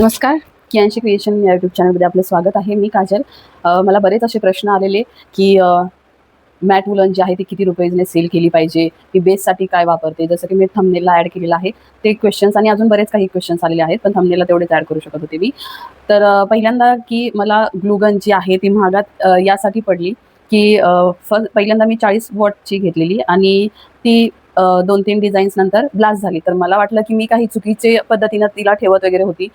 नमस्कार. कियांशी क्रिएशन या यूट्यूब चॅनलमध्ये आपलं स्वागत आहे. मी काजल. मला बरेच असे प्रश्न आलेले की मॅट वुलन जी आहे ती किती रुपयेने सेल केली पाहिजे? मी बेससाठी काय वापरते? जसं की मी थमनेलला ॲड केलेलं आहे. ते क्वेश्चन्स आणि अजून बरेच काही क्वेश्चन्स आलेले आहेत पण थमनेलला तेवढेच ॲड करू शकत होते मी. तर पहिल्यांदा की मला ग्लुगन जी आहे ती महागात यासाठी पडली की फर्स्ट पहिल्यांदा मी चाळीस वॉटची घेतलेली आणि ती दोन तीन डिझाईन्स नंतर ब्लास्ट झाली. तर मला वाटलं की मी काही चुकीचे पद्धतीनं तिला ठेवत वगैरे होती.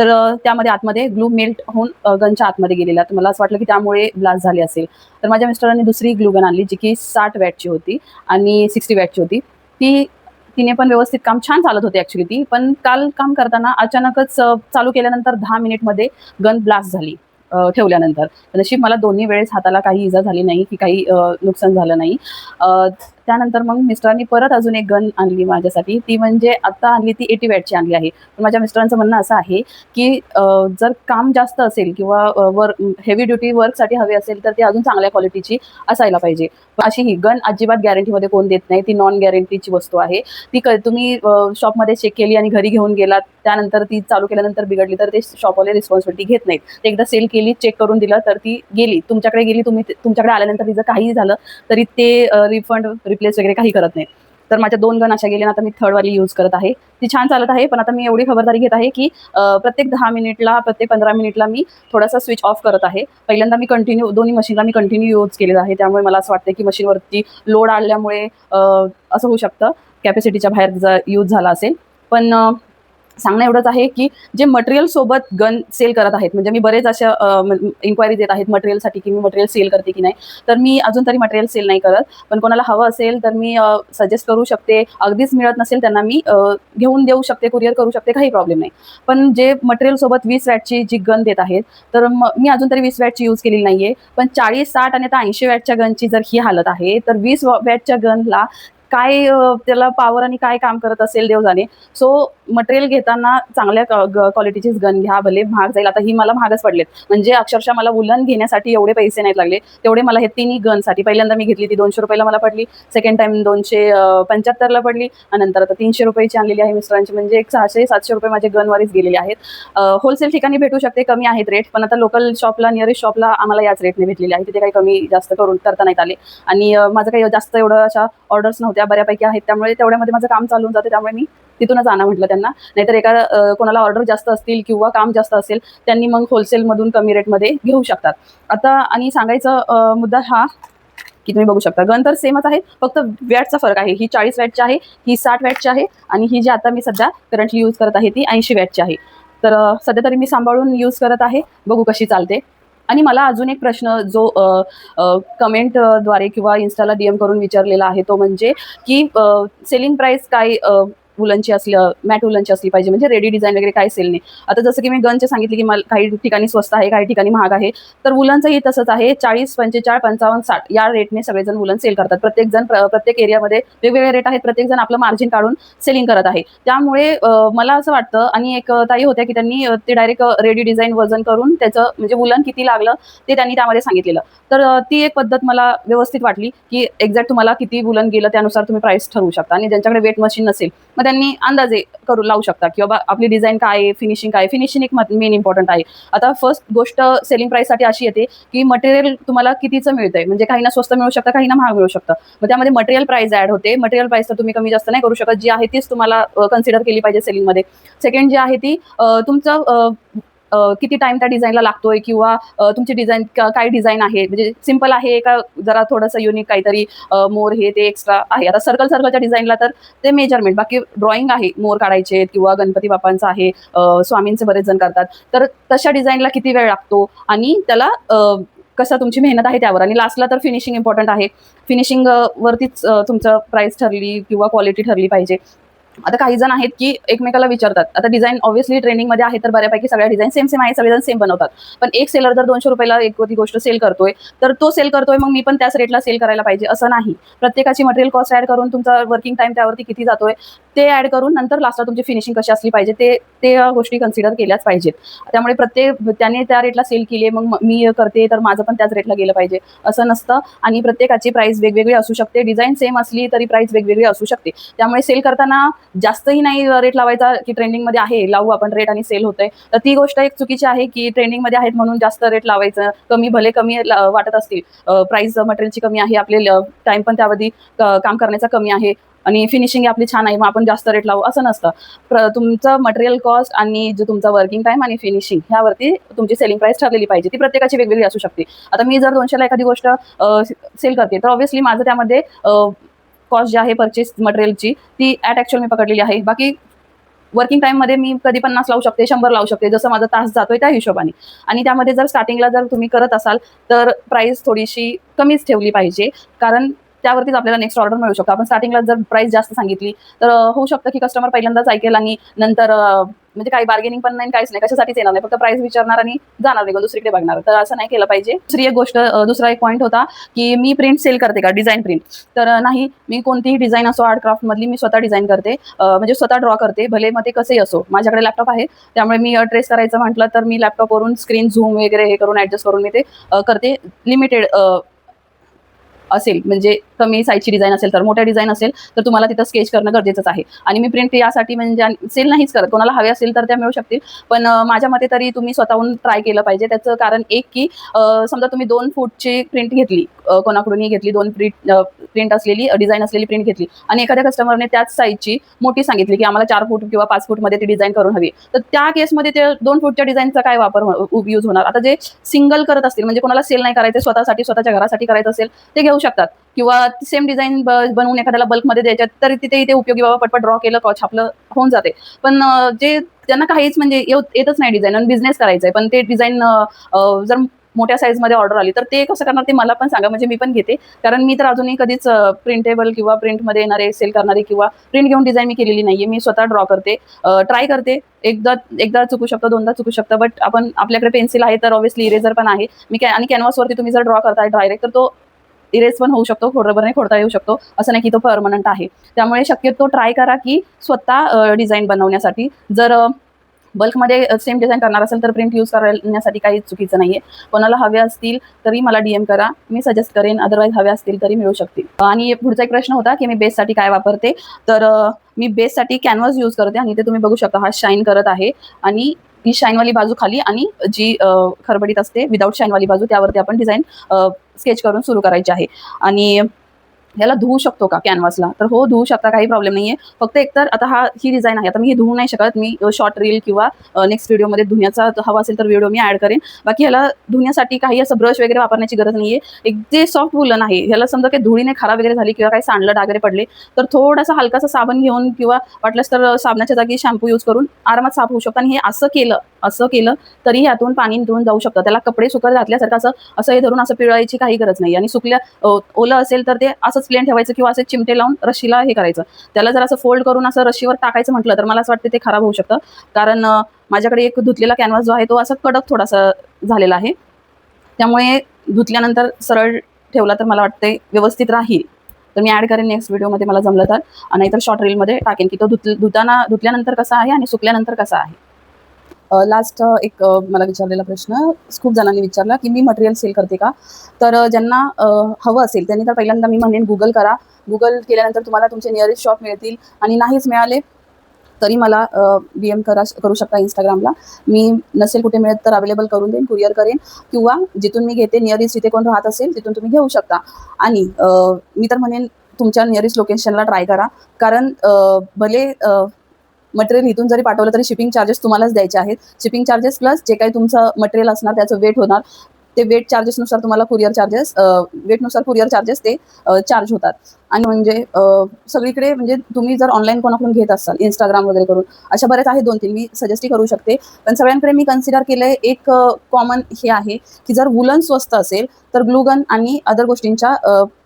तर त्यामध्ये आतमध्ये ग्लू मेल्ट होऊन गनच्या आतमध्ये गेलेला. तर मला असं वाटलं की त्यामुळे ब्लास्ट झाली असेल. तर माझ्या मिस्टरांनी दुसरी ग्लू गन आणली जी की साठ वॅटची होती आणि सिक्स्टी वॅटची होती. ती तिने पण व्यवस्थित काम छान चालत होते ॲक्च्युली ती. पण काल काम करताना अचानकच चालू केल्यानंतर दहा मिनिटमध्ये गन ब्लास्ट झाली ठेवल्यानंतर. तर नशीब मला दोन्ही वेळेस हाताला काही इजा झाली नाही की काही नुकसान झालं नाही. त्यानंतर मग मिस्टरांनी परत अजून एक गन आणली माझ्यासाठी. ती म्हणजे आता आणली ती एटी वॅटची आणली आहे. पण माझ्या मिस्टरांचं म्हणणं असं आहे की जर काम जास्त असेल किंवा वर्क हेवी ड्युटी वर्कसाठी हवी असेल तर ती अजून चांगल्या क्वालिटीची असायला पाहिजे. अशी ही गन अजिबात गॅरंटीमध्ये कोण देत नाही. ती नॉन गॅरंटीची वस्तू आहे. ती क तुम्ही शॉपमध्ये चेक केली आणि घरी घेऊन गेलात त्यानंतर ती चालू केल्यानंतर बिघडली तर ते शॉपवाले रिस्पॉन्सिबिलिटी घेत नाहीत. ते एकदा सेल केली चेक करून दिलं तर ती गेली. तुमच्याकडे गेली तुम्ही तुमच्याकडे आल्यानंतर तिचं काहीही झालं तरी ते रिफंड रिप्लेस वगैरे काही करत नाही तर माझ्या दोन गण अशा गेल्या आता मी थर्डवाली यूज करत आहे. ती छान चालत आहे पण आता मी एवढी खबरदारी घेत आहे की प्रत्येक दहा मिनिटला प्रत्येक पंधरा मिनिटला मी थोडासा स्विच ऑफ करत आहे. पहिल्यांदा मी कंटिन्यू दोन्ही मशीनला मी कंटिन्यू यूज केलेलं आहे. त्यामुळे मला असं वाटतं की मशीनवरती लोड आल्यामुळे असं होऊ शकतं. कॅपॅसिटीच्या बाहेर जर यूज झाला असेल. पण सांगणं एवढंच आहे की जे मटेरियल सोबत गन सेल करत आहेत म्हणजे मी बरेच अशा इन्क्वायरी देत आहेत मटेरियलसाठी की मी मटेरियल सेल करते की नाही. तर मी अजून तरी मटेरियल सेल नाही करत. पण कोणाला हवं असेल तर मी सजेस्ट करू शकते. अगदीच मिळत नसेल त्यांना मी घेऊन देऊ शकते कुरिअर करू शकते काही प्रॉब्लेम नाही. पण जे मटेरियल सोबत वीस वॅटची जी गन देत आहेत तर मी अजून तरी वीस वॅटची यूज केलेली नाहीये. पण चाळीस साठ आणि आता ऐंशी वॅटच्या गनची जर ही हालत आहे तर वीस वॅटच्या गनला काय त्याला पॉवर आणि काय काम करत असेल देव जाणे सो मटेरियल घेताना चांगल्या क्वालिटीचीच गन घ्या भले महाग जाईल. आता ही मला महागच पडलेत. म्हणजे अक्षरशः मला वुलन घेण्यासाठी एवढे पैसे नाहीत लागले. तेवढे मला हे तिन्ही गनसाठी पहिल्यांदा मी घेतली ती दोनशे रुपयाला मला पडली. सेकंड टाइम दोनशे पंच्याहत्तरला पडली. आणि नंतर आता तीनशे रुपयाची आणलेली आहे मिस्टरांची. म्हणजे एक सहाशे सातशे रुपये माझे गनवारीच गेलेले आहेत. होलसेल ठिकाणी भेटू शकते कमी आहेत रेट पण आता लोकल शॉपला नियरेस्ट शॉपला आम्हाला याच रेटने भेटलेले आहे. तिथे काही कमी जास्त करून करता नाहीत आले. आणि माझं काही जास्त एवढं अशा ऑर्डर्स नव्हत्या. बऱ्यापैकी आहेत. त्यामुळे तेवढ्यामध्ये माझं काम चालून जाते. त्यामुळे मी तिथूनच आणा म्हटलं त्यांना. नाहीतर एका कोणाला ऑर्डर जास्त असतील किंवा काम जास्त असेल त्यांनी मग होलसेलमधून कमी रेटमध्ये घेऊ शकतात. आता आणि सांगायचा मुद्दा हा की तुम्ही बघू शकता. गन तर सेमच आहे. फक्त वॅटचा फरक आहे. ही चाळीस वॅटची आहे ही साठ वॅटची आहे आणि ही जी आता मी सध्या करंटली यूज करत आहे ती ऐंशी वॅटची आहे. तर सध्या तरी मी सांभाळून यूज करत आहे. बघू कशी चालते. आणि मला अजून एक प्रश्न जो कमेंटद्वारे किंवा इन्स्टाला डी एम करून विचारलेला आहे तो म्हणजे की सेलिंग प्राईस काय वुलनची असलं असली मॅट वुलनची असली पाहिजे. म्हणजे रेडी डिझाईन वगैरे काय सेल नाही. आता जसं की मी गनचे सांगितले की मला काही ठिकाणी स्वस्त आहे काही ठिकाणी महाग आहे तर वुलनचंही तसंच आहे. चाळीस पंचेचाळीस पंचावन्न साठ या रेटने सगळेजण वुलन सेल करतात. प्रत्येक जण प्रत्येक एरियामध्ये वेगवेगळे रेट आहेत. प्रत्येक जण आपलं मार्जिन काढून सेलिंग करत आहे. त्यामुळे मला असं वाटतं आणि एक ताई होत्या की त्यांनी ते डायरेक्ट रेडी डिझाईन वजन करून त्याचं म्हणजे वुलन किती लागलं ते त्यांनी त्यामध्ये सांगितलेलं. तर ती एक पद्धत मला व्यवस्थित वाटली की एक्झॅक्ट तुम्हाला किती वुलन गेलं त्यानुसार तुम्ही प्राइस ठरवू शकता आणि ज्यांच्याकडे वेट मशीन नसेल मग त्यांनी अंदाजे करू लावू शकता. की बाबा आपली डिझाईन काय आहे फिनिशिंग काय फिनिशिंग एक मेन इम्पॉर्टंट आहे. आता फर्स्ट गोष्ट सेलिंग प्राईससाठी अशी येते की मटेरियल तुम्हाला कितीचं मिळतंय? म्हणजे काही ना स्वस्त मिळू शकतं काहींना महाग मिळू शकतं. मग त्यामध्ये मटेरियल प्राईस ॲड होते. मटेरियल प्राईस तर तुम्ही कमी जास्त नाही करू शकत. जी आहे तीच तुम्हाला कन्सिडर केली पाहिजे सेलिंगमध्ये सेकंड जी आहे ती तुमचं किती टाइम त्या डिझाईनला लागतोय किंवा तुमची डिझाईन काय डिझाईन आहे? म्हणजे सिंपल आहे का जरा थोडंसं युनिक काहीतरी मोर हे ते एक्स्ट्रा आहे? आता सर्कल सर्कलच्या डिझाईनला तर ते मेजरमेंट बाकी ड्रॉइंग आहे मोर काढायचे किंवा गणपती बाप्पांचं आहे स्वामींचे बरेच जण करतात. तर तशा डिझाईनला किती वेळ लागतो? आणि त्याला कसं तुमची मेहनत आहे त्यावर? आणि लास्टला तर फिनिशिंग इम्पॉर्टंट आहे. फिनिशिंग वरतीच तुमचं प्राइस ठरली किंवा क्वालिटी ठरली पाहिजे. आता काही जण आहेत की एकमेकाला विचारतात. आता डिझाईन ऑब्व्हियसली ट्रेनिंगमध्ये आहे तर बऱ्यापैकी सगळ्या डिझाईन सेम सेम आहे सगळेजण सेम बनवतात. पण एक सेलर जर दोनशे रुपयाला एक गोष्ट सेल करतोय तर तो सेल करतोय मग मी पण त्याच रेटला सेल करायला पाहिजे असं नाही. प्रत्येकाची मटेरियल कॉस्ट ॲड करून तुमचा वर्किंग टाइम त्यावरती किती जातोय ते ऍड करून नंतर लास्टला तुमची फिनिशिंग कशी असली पाहिजे ते ते गोष्टी कन्सिडर केल्याच पाहिजेत. त्यामुळे प्रत्येक त्याने त्या रेटला सेल केली आहे मग मी करते तर माझं पण त्याच रेटला गेलं पाहिजे. असं नसतं. आणि प्रत्येकाची प्राइस वेगवेगळी असू शकते. डिझाईन सेम असली तरी प्राइस वेगवेगळी असू शकते. त्यामुळे सेल करताना जास्तही नाही रेट लावायचा की ट्रेंडिंगमध्ये आहे लावू आपण रेट आणि सेल होतंय. तर ती गोष्ट एक चुकीची आहे की ट्रेंडिंगमध्ये आहेत म्हणून जास्त रेट लावायचं. कमी भले कमी वाटत असतील. प्राइस मटेरियलची कमी आहे आपले टाइम पण त्यावधी काम करण्याचा कमी आहे. आणि फिनिशिंग आपली छान आहे मग आपण जास्त रेट लावू असं नसतं. प्र तुमचं मटेरियल कॉस्ट आणि जो तुमचा वर्किंग टाइम आणि फिनिशिंग ह्यावरती तुमची सेलिंग प्राइस ठरलेली पाहिजे. ती प्रत्येकाची वेगवेगळी असू शकते. आता मी जर दोनशेला एखादी गोष्ट सेल करते तर ऑब्व्हियसली माझं त्यामध्ये कॉस्ट जी आहे परचेस मटेरियलची ती ॲट ॲक्च्युअल मी पकडलेली आहे. बाकी वर्किंग टाईममध्ये मी कधी पन्नास लावू शकते शंभर लावू शकते जसं माझा तास जातोय त्या हिशोबाने. आणि त्यामध्ये जर स्टार्टिंगला जर तुम्ही करत असाल तर प्राईस थोडीशी कमीच ठेवली पाहिजे. कारण त्यावरतीच आपल्याला नेक्स्ट ऑर्डर मिळू शकतो. आपण स्टार्टिंगला जर प्राइस जास्त सांगितली तर होऊ शकतं की कस्टमर पहिल्यांदाच ऐकेल आणि नंतर म्हणजे काही बार्गेनिंग पण नाही काहीच नाही कशासाठीच येणार नाही फक्त प्राइस विचारणार आणि जाणार निघून दुसरीकडे बघणार. तर असं नाही केलं पाहिजे. दुसरी एक गोष्ट दुसरा एक पॉईंट होता की मी प्रिंट सेल करते का? डिझाईन प्रिंट तर नाही मी कोणतीही डिझाईन असो आर्ट क्राफ्टमधली मी स्वतः डिझाईन करते. म्हणजे स्वतः ड्रॉ करते भले मग ते कसेही असो. माझ्याकडे लॅपटॉप आहे त्यामुळे मी ट्रेस करायचं म्हटलं तर मी लॅपटॉपवरून स्क्रीन झूम वगैरे हे करून ॲडजस्ट करून मी ते करते. लिमिटेड असेल म्हणजे कमी साईजची डिझाईन असेल तर मोठ्या डिझाईन असेल तर तुम्हाला तिथं स्केच करणं गरजेचंच आहे. आणि मी प्रिंट यासाठी म्हणजे सेल नाहीच करत. कोणाला हवे असेल तर त्या मिळू शकतील. पण माझ्या मते तरी तुम्ही स्वतःहून ट्राय केलं पाहिजे. त्याचं कारण एक की समजा तुम्ही दोन फूटची प्रिंट घेतली कोणाकडूनही घेतली दोन प्रिंट प्रिंट असलेली डिझाईन असलेली प्रिंट घेतली. आणि एखाद्या कस्टमरने त्याच साईजची मोठी सांगितली की आम्हाला चार फूट किंवा पाच फूटमध्ये ती डिझाईन करून हवी. तर त्या केसमध्ये ते दोन फूटच्या डिझाईनचा काय वापर हो, यूज होणार? आता जे सिंगल करत असतील म्हणजे कोणाला सेल नाही करायचे स्वतःसाठी स्वतःच्या घरासाठी करायचं असेल ते घेऊ शकतात. किंवा सेम डिझाईन बनवून एखाद्याला बल्कमध्ये द्यायच्या तर तिथे इथे उपयोगी बाबा पटपट ड्रॉ केलं कॉच आपलं होऊन जाते. पण जे त्यांना काहीच म्हणजे येतच नाही डिझाईन आणि बिझनेस करायचा आहे पण ते डिझाईन जर मोठ्या साईजमध्ये ऑर्डर आली. तर ते कसं करणार ते मला पण सांगा. म्हणजे मी पण घेते. कारण मी तर अजूनही कधीच प्रिंटेबल किंवा प्रिंटमध्ये येणारे सेल करणारे किंवा प्रिंट घेऊन डिझाईन मी केलेली नाहीये. मी स्वतः ड्रॉ करते. ट्राय करते. एकदा एकदा चुकू शकतो दोनदा चुकू शकतं. बट आपण आपल्याकडे पेन्सिल आहे तर ऑब्व्हियसली इरेझर पण आहे. मी कॅ आणि कॅनव्हासवरती तुम्ही जर ड्रॉ करताय डायरेक्ट तर तो इरेज पण होऊ शकतो. खोडरभरने खोडता येऊ शकतो. असं नाही की तो परमनंट आहे. त्यामुळे शक्यतो ट्राय करा की स्वतः डिझाईन बनवण्यासाठी. जर बल्कमध्ये सेम डिझाईन करणार असेल तर प्रिंट यूज करण्यासाठी काही चुकीचं नाही आहे कोणाला हवे असतील तरी मला डी एम करा. मी सजेस्ट करेन. अदरवाईज हवे असतील तरी मिळू शकतील. आणि पुढचा एक प्रश्न होता की मी बेससाठी काय वापरते? तर मी बेससाठी कॅनव्हास यूज करते आणि ते तुम्ही बघू शकता हा शाईन करत आहे. आणि ही शाईनवाली बाजू खाली आणि जी खरबडीत असते विदाऊट शाईनवाली बाजू त्यावरती आपण डिझाईन स्केच करून सुरू करायची आहे. आणि ह्याला धुवू शकतो का कॅनव्हासला तर हो धुवू शकता काही प्रॉब्लेम नाहीये. फक्त एकतर आता हा ही डिझाईन आहे. आता मी हे धुवू नाही शकत. मी शॉर्ट रील किंवा नेक्स्ट व्हिडिओमध्ये धुण्याचा हवा असेल तर व्हिडिओ मी ॲड करेन. बाकी ह्याला धुण्यासाठी काही असं ब्रश वगैरे वापरण्याची गरज नाहीये. एक जे सॉफ्ट वुलन आहे ह्याला समजा काही धुळीने खराब वगैरे झाली किंवा काही सांडलं डागरे पडले तर थोडासा हलकासा साबण घेऊन किंवा वाटलंच तर साबणाच्या जागी शॅम्पू यूज करून आरामात साफ होऊ शकतो. आणि हे असं केलं असं केलं तरी यातून पाणी निघून जाऊ शकतं. त्याला कपडे सुकत घातल्यासारखं असं असं हे धरून असं पिळायची काही गरज नाही. आणि सुकल्या ओलं असेल तर ते असंच प्लेन ठेवायचं किंवा असे चिमटे लावून रशीला हे करायचं. त्याला जर असं फोल्ड करून असं रशीवर टाकायचं म्हटलं तर मला असं वाटतं ते खराब होऊ शकतं. कारण माझ्याकडे एक धुतलेला कॅनव्हास जो आहे तो असं कडक थोडासा झालेला आहे. त्यामुळे धुतल्यानंतर सरळ ठेवला तर मला वाटते व्यवस्थित राहील. तर मी ॲड करेन नेक्स्ट व्हिडिओमध्ये मला जमलं तर. आणि नाहीतर शॉर्ट रीलमध्ये टाकेन की तो धुत धुताना धुतल्यानंतर कसा आहे आणि सुकल्यानंतर कसा आहे. लास्ट एक मला विचारलेला प्रश्न. खूप जणांनी विचारला की मी मटेरियल सेल करते का? तर ज्यांना हवं असेल त्यांनी तर पहिल्यांदा मी म्हणेन गुगल करा. गुगल केल्यानंतर तुम्हाला तुमचे नियरेस्ट शॉप मिळतील आणि नाहीच मिळाले तरी मला डी एम करा करू शकता इंस्टाग्रामला मी नसेल कुठे मिळत तर अवेलेबल करून देईन कुरिअर करेन. किंवा जिथून मी घेते नियरेस्ट जिथे कोण राहत असेल तिथून तुम्ही घेऊ शकता. आणि मी तर म्हणेन तुमच्या नियरेस्ट लोकेशनला ट्राय करा. कारण भले मटेरियल इथून जरी पाठवलं तरी शिपिंग चार्जेस तुम्हालाच द्यायचे आहेत. शिपिंग चार्जेस प्लस जे काही तुमचं मटेरियल असणार त्याचं वेट होणार ते वेट चार्जेसनुसार तुम्हाला कुरिअर चार्जेस वेटनुसार कुरिअर चार्जेस ते चार्ज होतात. आणि म्हणजे सगळीकडे म्हणजे तुम्ही जर ऑनलाईन कोणाकडून घेत असाल इंस्टाग्राम वगैरे करून अशा बरेच आहेत दोन तीन मी सजेस्टही करू शकते. पण सगळ्यांकडे मी कन्सिडर केलंय एक कॉमन हे आहे की जर वुलन स्वस्त असेल तर ग्लुगन आणि अदर गोष्टींच्या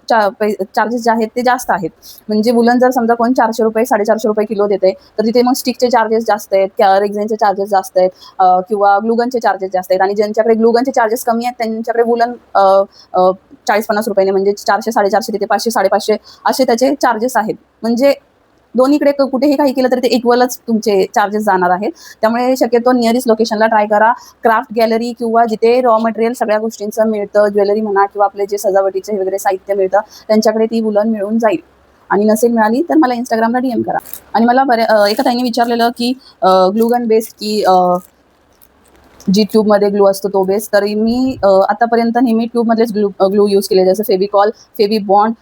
चा चार्जेस जे आहेत ते जास्त आहेत. म्हणजे वुलन जर समजा कोण चारशे रुपये साडेचारशे रुपये किलो देते तर तिथे मग स्टिकचे चार्जेस जास्त आहेत त्या रेक्झेनचे चार्जेस जास्त आहेत किंवा ग्लुगनचे चार्जेस जास्त आहेत. आणि ज्यांच्याकडे ग्लुगनचे चार्जेस कमी आहेत त्यांच्याकडे वुलन चाळीस पन्नास रुपयाने म्हणजे चारशे साडेचारशे तिथे पाचशे साडेपाचशे असे त्याचे चार्जेस आहेत. म्हणजे दोन्हीकडे कुठेही काही केलं तरी ते इक्वलच तुमचे चार्जेस जाणार आहेत. त्यामुळे शक्यतो नियरेस्ट लोकेशनला ट्राय करा. क्राफ्ट गॅलरी किंवा जिथे रॉ मटेरियल सगळ्या गोष्टींचं मिळतं ज्वेलरी म्हणा किंवा आपले जे सजावटीचे वगैरे साहित्य मिळतं त्यांच्याकडे ती वुलन मिळून जाईल. आणि नसेल मिळाली तर मला इंस्टाग्रामला डीएम करा. आणि मला बऱ्या एका ताईने विचारलेलं की ग्लुगन बेस्ड की जी ट्यूबमध्ये ग्लू असतो तो बेस तरी मी आतापर्यंत नेहमी ट्यूबमधलेच ग्लू ग्लू यूज केले. जसं फेविकॉल फेवी बॉन्ड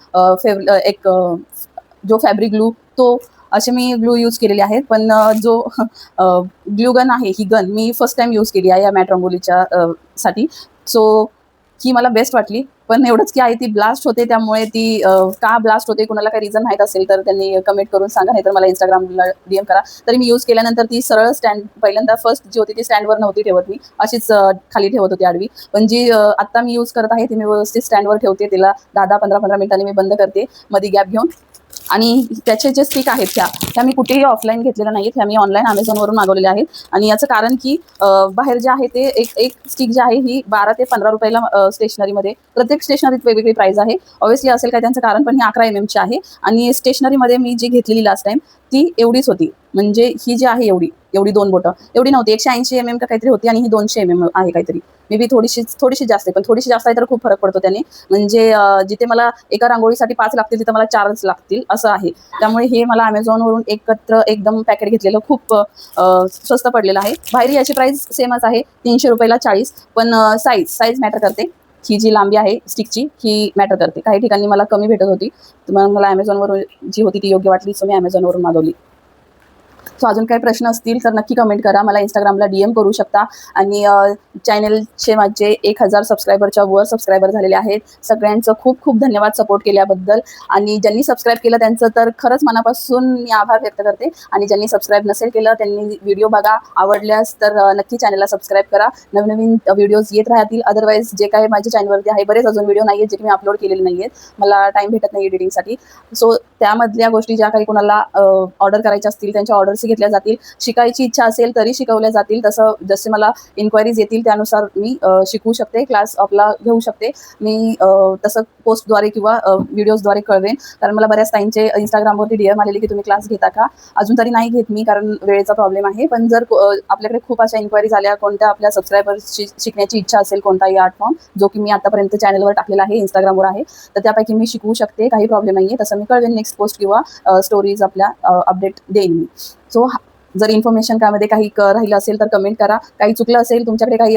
फेव एक जो फॅब्रिक ग्लू तो असे मी ग्लू यूज केलेले आहेत. पण जो ग्लू गन आहे ही गन मी फर्स्ट टाइम यूज केली आहे या मॅट रंगोलीच्या साठी. सो ही मला बेस्ट वाटली. पण एवढंच की आहे ती ब्लास्ट होते त्यामुळे ती का ब्लास्ट होते कुणाला काही रिझन माहीत असेल तर त्यांनी कमेंट करून सांगा नाही तर मला इंस्टाग्रामला डीएम करा. तरी मी यूज केल्यानंतर ती सरळ स्टँड पहिल्यांदा फर्स्ट जी होती ती स्टँडवर नव्हती ठेवत मी. अशीच खाली ठेवत होती आडवी. पण जी आत्ता मी यूज करत आहे ती मी व्यवस्थित स्टँडवर ठेवते तिला दहा दहा पंधरा पंधरा मिनिटांनी मी बंद करते. मध्ये गॅप घेऊन. आणि त्याचे जे स्टिक आहेत त्या त्या मी कुठेही ऑफलाईन घेतलेल्या नाहीत ह्या मी ऑनलाईन अमेझॉनवरून मागवलेल्या आहेत. आणि याचं कारण की बाहेर जे आहे ते एक एक स्टिक जी आहे ही बारा ते पंधरा रुपयाला स्टेशनरीमध्ये प्रत्येक स्टेशनरीत वेगवेगळी प्राईज आहे. ऑब्व्हियसली असेल काय त्यांचं कारण पण ही अकरा एम एमची आहे. आणि स्टेशनरीमध्ये मी जी घेतलेली लास्ट टाइम ती एवढीच होती. म्हणजे ही जी आहे एवढी. एवढी दोन बोटं. एवढी नव्हती. एकशे ऐंशी एम एम का काहीतरी होती आणि ही दोनशे एम एम आहे काहीतरी. मे बी थोडीशी थोडीशी जास्त आहे पण थोडीशी जास्त आहे तर खूप फरक पडतो त्याने. म्हणजे जिथे मला एका रांगोळीसाठी पाच लागतील तिथे मला चारच लागतील असं आहे. त्यामुळे हे मला अमेझॉनवरून एकत्र एकदम पॅकेट घेतलेलं खूप स्वस्त पडलेलं आहे. बाहेर याची प्राईस सेमच आहे. तीनशे रुपयाला चाळीस. पण साईज साईज मॅटर करते. ही जी लांबी आहे स्टिकची ही मॅटर करते. काही ठिकाणी मला कमी भेटत होती. मग मला अमेझॉनवरून जी होती ती योग्य वाटली सो मी अमेझॉनवरून मागवली. सो अजून काही प्रश्न असतील तर नक्की कमेंट करा. मला इंस्टाग्रामला डी एम करू शकता. आणि चॅनलचे माझे एक हजार सबस्क्रायबरच्या वर सबस्क्रायबर झालेले आहेत. सगळ्यांचं खूप खूप धन्यवाद सपोर्ट केल्याबद्दल. आणि ज्यांनी सबस्क्राईब केलं त्यांचं तर खरंच मनापासून मी आभार व्यक्त करते. आणि ज्यांनी सबस्क्राईब नसेल केलं त्यांनी व्हिडिओ बघा. आवडल्यास तर नक्की चॅनलला सबस्क्राईब करा. नवनवीन व्हिडिओज येत राहतील. अदरवाईज जे काही माझ्या चॅनलवरती आहे बरेच अजून व्हिडिओ नाही आहेत जे की मी अपलोड केलेले नाही आहेत मला टाईम भेटत नाही एडिटिंगसाठी सो त्यामधल्या गोष्टी ज्या काही कोणाला ऑर्डर करायच्या असतील त्यांच्या ऑर्डर्स घेतल्या जातील. शिकायची इच्छा असेल तरी शिकवल्या जातील. तसं जसे मला इन्क्वायरीज येतील त्यानुसार मी शिकवू शकते. क्लास आपला घेऊ शकते. मी तसं पोस्टद्वारे किंवा व्हिडिओजद्वारे कळवेन. कारण मला बऱ्याच ताईंचे इंस्टाग्रामवरती डी एम आलेले की तुम्ही क्लास घेता का? अजून तरी नाही घेत मी कारण वेळेचा प्रॉब्लेम आहे. पण जर आपल्याकडे खूप अशा इन्क्वायरीज आल्या कोणत्या आपल्या सबस्क्रायबर्सची शिकण्याची इच्छा असेल कोणताही आर्ट फॉर्म जो की मी आतापर्यंत चॅनलवर टाकलेला आहे इंस्टाग्रामवर आहे तर त्यापैकी मी शिकवू शकते. काही प्रॉब्लेम नाही आहे तसं मी कळवेन नेक्स्ट पोस्ट किंवा स्टोरीज आपल्या अपडेट देईन मी. सो जर इन्फॉर्मेशन त्यामध्ये काही क राहिलं असेल तर कमेंट करा. काही चुकलं असेल तुमच्याकडे काही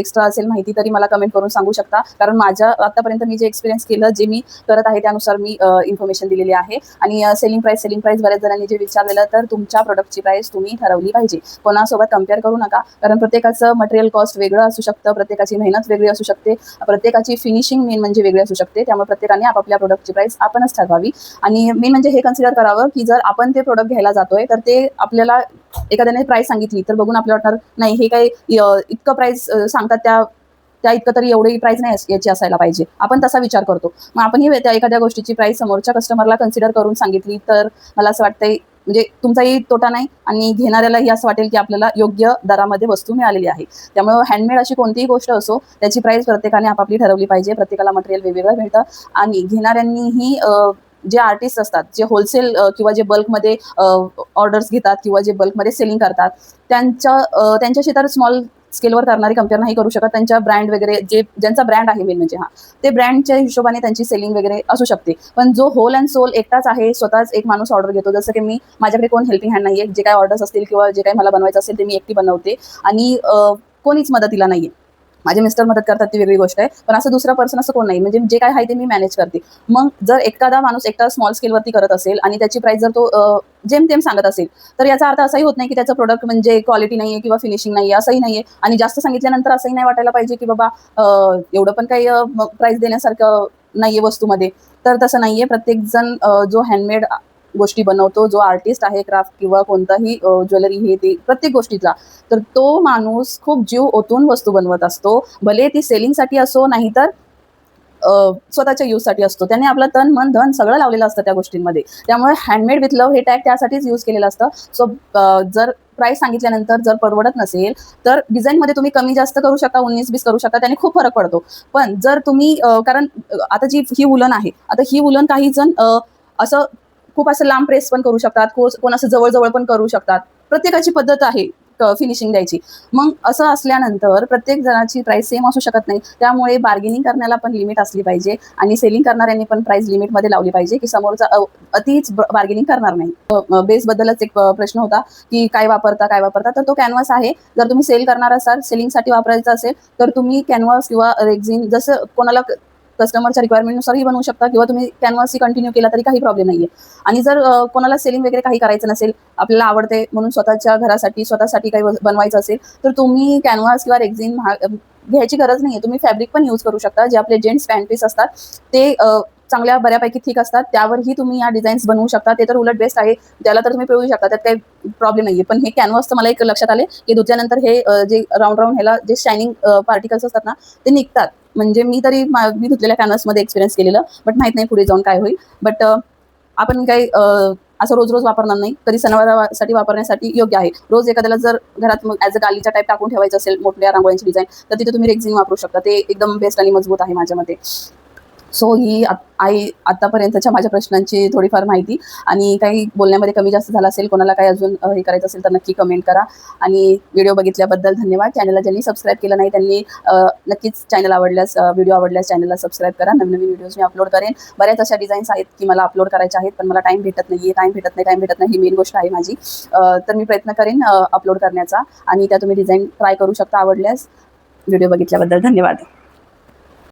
एक्स्ट्रा असेल माहिती तरी मला कमेंट करून सांगू शकता. कारण माझ्या आतापर्यंत मी जे एक्सपिरियन्स केलं जे मी करत आहे त्यानुसार मी इन्फॉर्मेशन दिलेली आहे. आणि सेलिंग प्राईस सेलिंग प्राईस बऱ्याच जणांनी जे विचारलेलं तर तुमच्या प्रोडक्टची प्राईस तुम्ही ठरवली पाहिजे. कोणासोबत कंपेअर करू नका. कारण प्रत्येकाचं मटेरियल कॉस्ट वेगळं असू शकतं प्रत्येकाची मेहनत वेगळी असू शकते प्रत्येकाची फिनिशिंग मेन म्हणजे वेगळी असू शकते. त्यामुळे प्रत्येकाने आपापल्या प्रोडक्टची प्राईस आपणच ठरवावी. आणि मेन म्हणजे हे कन्सिडर करावं की जर आपण ते प्रोडक्ट घ्यायला जातोय तर ते आपल्याला एखाद्याने प्राइस सांगितली तर बघून आपल्याला वाटणार नाही हे काही इतकं प्राइस सांगतात त्या त्या इतकं तरी एवढी प्राइस नाही याची असायला पाहिजे. आपण तसा विचार करतो. मग आपण ही त्या एखाद्या गोष्टीची प्राइस समोरच्या कस्टमरला कन्सिडर करून सांगितली तर मला असं वाटतंय म्हणजे तुमचाही तोटा नाही आणि घेणाऱ्यालाही असं वाटेल की आपल्याला योग्य दरामध्ये वस्तू मिळालेली आहे. त्यामुळे हँडमेड अशी कोणतीही गोष्ट असो त्याची प्राइस प्रत्येकाने आपापली ठरवली पाहिजे. प्रत्येकाला मटेरियल वेगवेगळं मिळतं आणि घेणाऱ्यांनीही जे आर्टिस्ट असतात जे होलसेल किंवा जे बल्कमध्ये ऑर्डर्स घेतात किंवा जे बल्कमध्ये सेलिंग करतात त्यांच्या त्यांच्याशी तर स्मॉल स्केलवर करणारी कंपेअर नाही करू शकत. त्यांच्या ब्रँड वगैरे जे ज्यांचा ब्रँड आहे मेन म्हणजे हा ते ब्रँडच्या हिशोबाने त्यांची सेलिंग वगैरे असू शकते. पण जो होल अँड सोल एकटाच आहे स्वतःच एक माणूस ऑर्डर घेतो. जसं की मी माझ्याकडे कोण हेल्पिंग हँड नाहीये जे काही ऑर्डर्स असतील किंवा जे काही मला बनवायचं असेल ते मी एकटी बनवते. आणि कोणीच मदतीला नाहीये. माझे मिस्टर मदत करतात ती वेगळी गोष्ट आहे. पण असं दुसरा पर्सन असं कोण नाही. म्हणजे जे काय आहे ते मी मॅनेज करते. मग जर एखादा माणूस एकटा स्मॉल स्केलवरती करत असेल आणि त्याची प्राइस जर तो जेमतेम सांगत असेल तर याचा अर्थ असाही होत नाही की त्याचं प्रोडक्ट म्हणजे क्वालिटी नाहीये किंवा फिनिशिंग नाहीये असंही नाहीये. आणि जास्त सांगितल्यानंतर असंही नाही वाटायला पाहिजे की बाबा एवढं पण काही प्राइस देण्यासारखं नाहीये वस्तूमध्ये. तर तसं नाहीये. प्रत्येक जण जो हँडमेड गोष्टी बनवतो जो आर्टिस्ट आहे क्राफ्ट किंवा कोणताही ज्वेलरी हे ते प्रत्येक गोष्टीचा तर तो माणूस खूप जीव ओतून वस्तू बनवत असतो. भले ती सेलिंगसाठी असो नाहीतर तर स्वतःच्या यूजसाठी असतो. त्याने आपलं तन मन धन सगळं लावलेलं असतं त्या गोष्टींमध्ये. त्यामुळे हँडमेड विथ लव हे टॅग त्यासाठीच यूज केलेलं असतं. सो जर प्राईस सांगितल्यानंतर जर परवडत नसेल तर डिझाईनमध्ये तुम्ही कमी जास्त करू शकता उन्नीस बीस करू शकता त्याने खूप फरक पडतो. पण जर तुम्ही कारण आता जी ही उलन आहे आता ही उलन काही जण असं खूप असं लांब प्रेस पण करू शकतात. कोण असं जवळ पण करू शकतात. प्रत्येकाची पद्धत आहे फिनिशिंग द्यायची. मग असं असल्यानंतर प्रत्येक जणाची प्राइस सेम असू शकत नाही. त्यामुळे बार्गेनिंग करण्याला पण लिमिट असली पाहिजे आणि सेलिंग करणाऱ्यांनी पण प्राइस लिमिटमध्ये लावली पाहिजे की समोरचा अतिच बार्गेनिंग करणार नाही. बेस बद्दलच एक प्रश्न होता की काय वापरता काय वापरता. तर तो कॅनव्हास आहे. जर तुम्ही सेल करणार असाल सेलिंगसाठी वापरायचा असेल तर तुम्ही कॅनव्हास किंवा रेक्झिन जसं कोणाला कस्टमरच्या रिक्वायरमेंटनुसारही बनवू शकता किंवा तुम्ही कॅनव्हासही कंटिन्यू केला तरी काही प्रॉब्लेम नाही आहे आणि जर कोणाला सेलिंग वगैरे काही करायचं नसेल आपल्याला आवडते म्हणून स्वतःच्या घरासाठी स्वतःसाठी काही बनवायचं असेल तर तुम्ही कॅनव्हास किंवा रेक्झिन घ्यायची गरज नाही आहे तुम्ही फॅब्रिक पण यूज करू शकता. जे आपले जेंट्स पॅन्ट पीस असतात ते चांगल्या बऱ्यापैकी ठीक असतात. त्यावरही तुम्ही या डिझाईन्स बनवू शकता. ते तर उलट बेस्ट आहे. त्याला तर तुम्ही पिळू शकता. त्यात काही प्रॉब्लेम नाही आहे पण हे कॅनव्हासचं मला एक लक्षात आले की धुतल्यानंतर हे जे राऊंड राऊंड ह्याला जे शायनिंग पार्टिकल्स असतात ना ते निघतात. म्हणजे मी तरी मी धुतलेल्या कॅनर्समध्ये एक्सपिरियन्स केलेलं बट माहीत नाही पुढे जाऊन काय होईल. बट आपण काही असं रोज रोज वापरणार नाही कधी सणावारासाठी वापरण्यासाठी योग्य आहे. रोज एखाद्याला जर घरात ॲज अ गालीचा टाईप टाकून ठेवायचं असेल मोठ्या रांगोळ्यांची डिझाईन तर तिथे तुम्ही रेक्झिन वापरू शकता. ते एकदम बेस्ट आणि मजबूत आहे माझ्या मते. सो ही आई आतापर्यंतच्या माझ्या प्रश्नांची थोडीफार माहिती आणि काही बोलण्यामध्ये कमी जास्त झालं असेल कोणाला काही अजून हे करायचं असेल तर नक्की कमेंट करा. आणि व्हिडिओ बघितल्याबद्दल धन्यवाद. चॅनलला ज्यांनी सबस्क्राईब केलं नाही त्यांनी नक्कीच चॅनल आवडल्यास व्हिडिओ आवडल्यास चॅनलला सबस्क्राईब करा. नवीन नवीन व्हिडिओज मी अपलोड करेन. बऱ्याच अशा डिझाईन्स आहेत की मला अपलोड करायच्या आहेत पण मला टाईम भेटत नाही टाईम भेटत नाही टाईम भेटत नाही ही मेन गोष्ट आहे माझी. तर मी प्रयत्न करेन अपलोड करण्याचा आणि त्या तुम्ही डिझाईन ट्राय करू शकता आवडल्यास व्हिडिओ बघितल्याबद्दल धन्यवाद.